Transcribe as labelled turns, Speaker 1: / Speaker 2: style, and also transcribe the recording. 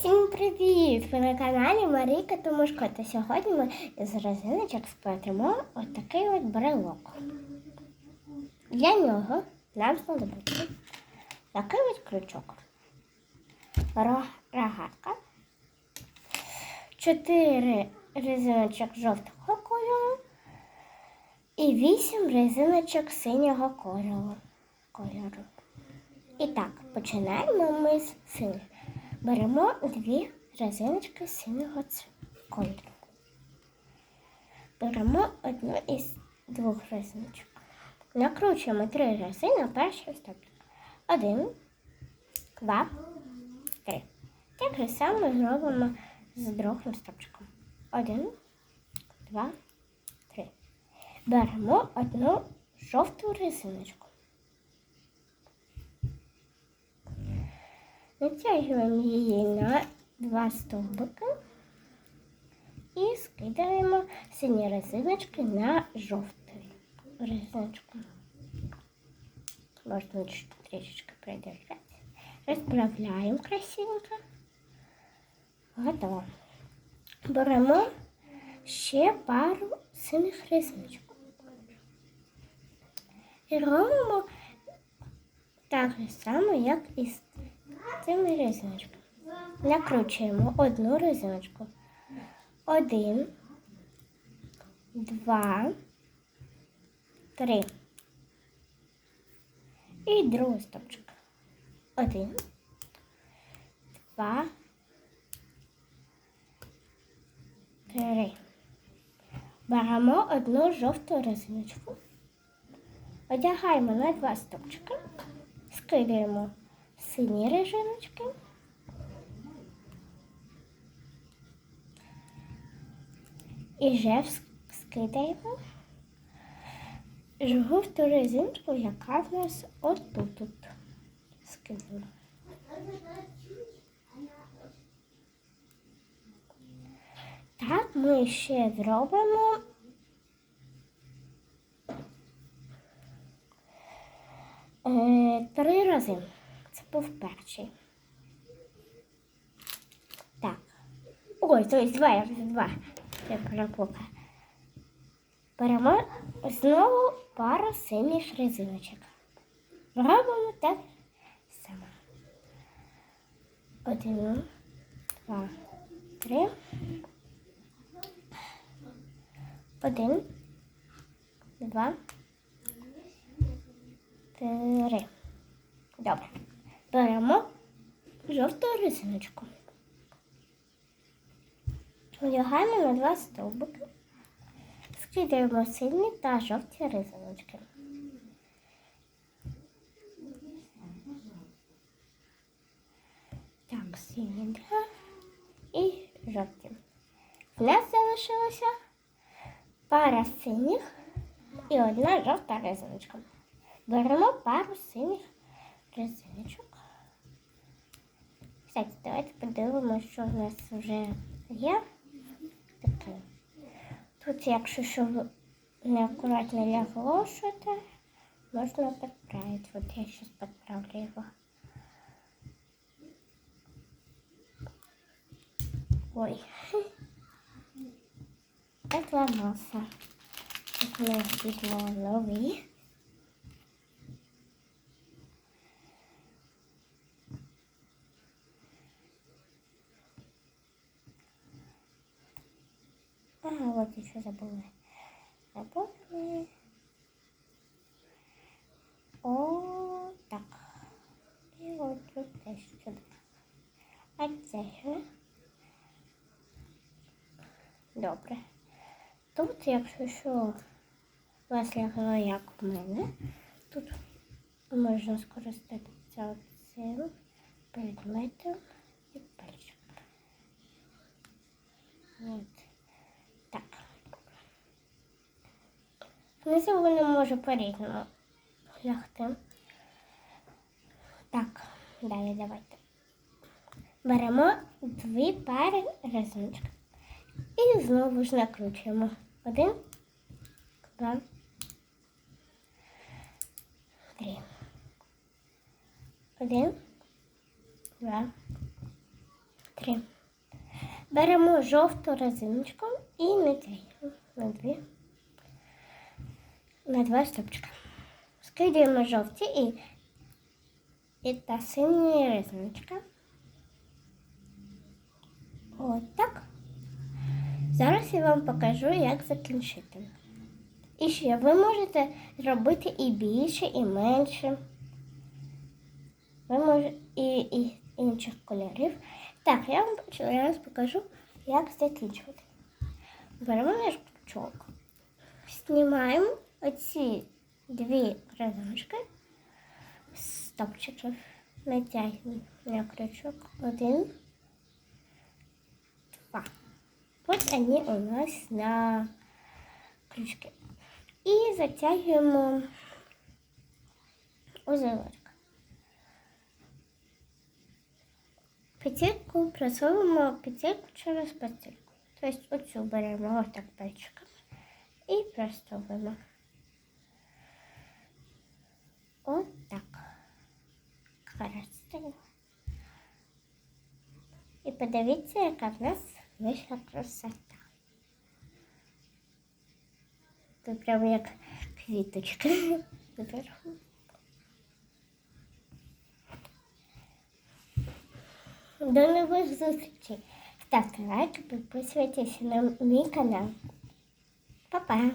Speaker 1: Всім привіт! Ви на каналі Марійка Томушко. Та сьогодні ми з резиночок сплетемо отакий от брелок. Для нього нам знадобиться такий от крючок, рогатка, чотири резиночок жовтого кольору і вісім резиночок синього кольору. І так, починаємо ми з синих. Беремо дві резиночки синього кольору. Беремо одну із двох резиночок. Накручуємо три рази на перший стопчик. Один, два, три. Так же само робимо з другим стопчиком. Один, два, три. Беремо одну жовту резиночку. Натягуємо її на два стовбики і скидаємо сині резиночки на жовту резиночку. Можна трішечки придержати. Розправляємо красивенько. Готово. Беремо ще пару синих резиночок. І робимо так само, як і з цими резиночками. Накручуємо одну резиночку. Один, два, три. І другий стопчик. Один, два, три. Беремо одну жовту резиночку. Одягаємо на два стопчики, скидаємо сині резиночки. І вже скидаємо жовту резинку, яка в нас отут тут скинула. Так, ми ще зробимо е, три рази. Це був перший. Так. Ой, то есть два, я вже два. Я переплутала. Беремо знову пару синіх резиночок. Робимо так само. Один, два, три. Один, два, три. Добре. Беремо жовту резиночку. Одягаємо на два стовбики. Скидаємо сині та жовті резиночки. Так, сині два і жовті. В нас залишилося пара синіх і одна жовта резиночка. Беремо пару синіх резиночок. Кстати, давайте подивимося, що в нас вже є. Таке. Тут, якщо що неаккуратно лягло що-то, можна підправити. От я зараз підправлю його. Ой. Отломался. Так мы возьмем новый. Вот еще забыла. Забыла. О, так. И вот тут десь сюда. А це. Добре. Тут, якщо що, у вас лягла як в мене, тут можна скористатися цим предметом і пальчиком. От. Так. Внизу воно може по-різному лягти. Так, далі давайте. Беремо дві пари резиночок. І знову ж накручуємо. Один, два, три. Один, два, три. Беремо жовту резиночку і натягуємо на дві. На два стопчика. Скидуємо жовті і, і та синя резиночка. От так. Зараз я вам покажу, як закінчити. І ще ви можете зробити і більше, і менше. Ви можете і, і інших кольорів. Так, я вам зараз покажу, як закінчувати. Беремо наш крючок, знімаємо оці дві резиночки з стопчиків, натягуємо на крючок один, два. Вот они у нас на крючке. І затягуємо узелочок. Петельку просовуємо петельку через петельку. Тобто оцю беремо отак пальчиком і просовуємо. Отак. Красиво. І подивіться, яка в нас вийшла красота. Тут прямо як квіточка зверху. До нових зустрічей. Ставте лайк, підписуйтесь на мій канал. Па-па!